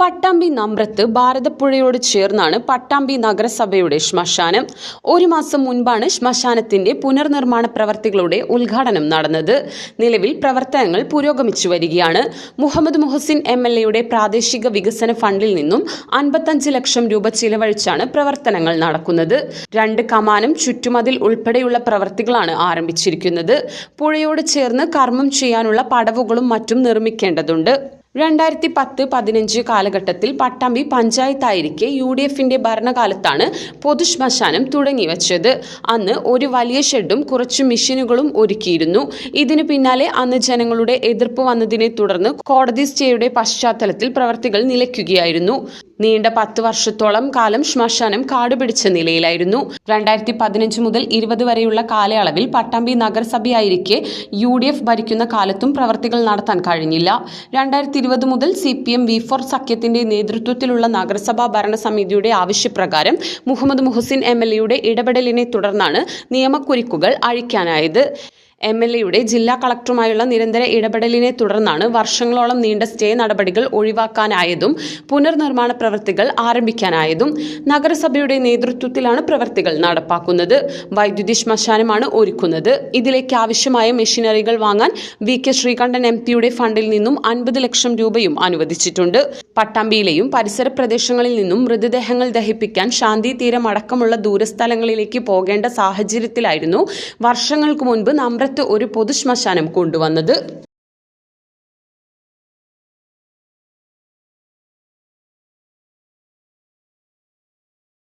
Pattambi Nambrath ഭാരതപ്പുഴയോട് ചേർന്നാണ് പട്ടാമ്പി നഗരസഭയുടെ ശ്മശാനം. ഒരു മാസം മുൻപാണ് ശ്മശാനത്തിന്റെ പുനർനിർമ്മാണ പ്രവർത്തികളുടെ ഉദ്ഘാടനം നടന്നത്. നിലവിൽ പ്രവർത്തനങ്ങൾ പുരോഗമിച്ചു വരികയാണ്. മുഹമ്മദ് മുഹസിൻ എം എൽ എയുടെ പ്രാദേശിക വികസന ഫണ്ടിൽ നിന്നും അൻപത്തഞ്ച് ലക്ഷം രൂപ ചിലവഴിച്ചാണ് പ്രവർത്തനങ്ങൾ നടക്കുന്നത്. രണ്ട് കമാനം ചുറ്റുമതിൽ ഉൾപ്പെടെയുള്ള പ്രവർത്തികളാണ് ആരംഭിച്ചിരിക്കുന്നത്. പുഴയോട് ചേർന്ന് കർമ്മം ചെയ്യാനുള്ള പടവുകളും മറ്റും നിർമ്മിക്കേണ്ടതുണ്ട്. രണ്ടായിരത്തി പത്ത് പതിനഞ്ച് കാലഘട്ടത്തിൽ പട്ടാമ്പി പഞ്ചായത്തായിരിക്കെ യു ഡി എഫിന്റെ ഭരണകാലത്താണ് പൊതുശ്മശാനം തുടങ്ങിവച്ചത് അന്ന് ഒരു വലിയ ഷെഡും കുറച്ച് മെഷീനുകളും ഒരുക്കിയിരുന്നു. ഇതിനു പിന്നാലെ അന്ന് ജനങ്ങളുടെ എതിർപ്പ് വന്നതിനെ തുടർന്ന് കോടതി സ്റ്റേയുടെ പശ്ചാത്തലത്തിൽ പ്രവർത്തികൾ നിലയ്ക്കുകയായിരുന്നു. നീണ്ട പത്ത് വർഷത്തോളം കാലം ശ്മശാനം കാടുപിടിച്ച നിലയിലായിരുന്നു. രണ്ടായിരത്തി പതിനഞ്ച് മുതൽ ഇരുപത് വരെയുള്ള കാലയളവിൽ പട്ടാമ്പി നഗരസഭയായിരിക്കെ യു ഡി എഫ് ഭരിക്കുന്ന കാലത്തും പ്രവർത്തികൾ നടത്താൻ കഴിഞ്ഞില്ല. രണ്ടായിരത്തി ഇരുപത് മുതൽ C P M V four സഖ്യത്തിന്റെ നേതൃത്വത്തിലുള്ള നഗരസഭാ ഭരണസമിതിയുടെ ആവശ്യപ്രകാരം മുഹമ്മദ് മുഹസിൻ എം എൽ എയുടെ ഇടപെടലിനെ തുടർന്നാണ് നിയമക്കുരുക്കുകൾ അഴിക്കാനായത്. എം എൽ എയുടെ ജില്ലാ കളക്ടറുമായുള്ള നിരന്തര ഇടപെടലിനെ തുടർന്നാണ് വർഷങ്ങളോളം നീണ്ട സ്റ്റേ നടപടികൾ ഒഴിവാക്കാനായതും പുനർനിർമ്മാണ പ്രവൃത്തികൾ ആരംഭിക്കാനായതും നഗരസഭയുടെ നേതൃത്വത്തിലാണ് പ്രവൃത്തികൾ നടപ്പാക്കുന്നത്. വൈദ്യുതി ശ്മശാനമാണ് ഒരുക്കുന്നത്. ഇതിലേക്ക് ആവശ്യമായ മെഷീനറികൾ വാങ്ങാൻ വി കെ ശ്രീകണ്ഠൻ എം പിയുടെ ഫണ്ടിൽ നിന്നും അൻപത് ലക്ഷം രൂപയും അനുവദിച്ചിട്ടുണ്ട്. പട്ടാമ്പിയിലെയും പരിസര പ്രദേശങ്ങളിൽ നിന്നും മൃതദേഹങ്ങൾ ദഹിപ്പിക്കാൻ ശാന്തി തീരം അടക്കമുള്ള ദൂരസ്ഥലങ്ങളിലേക്ക് പോകേണ്ട സാഹചര്യത്തിലായിരുന്നു. വർഷങ്ങൾക്ക് മുൻപ് നമ്രത്ത് ഒരു പൊതുശ്മശാനം കൊണ്ടുവന്നത്.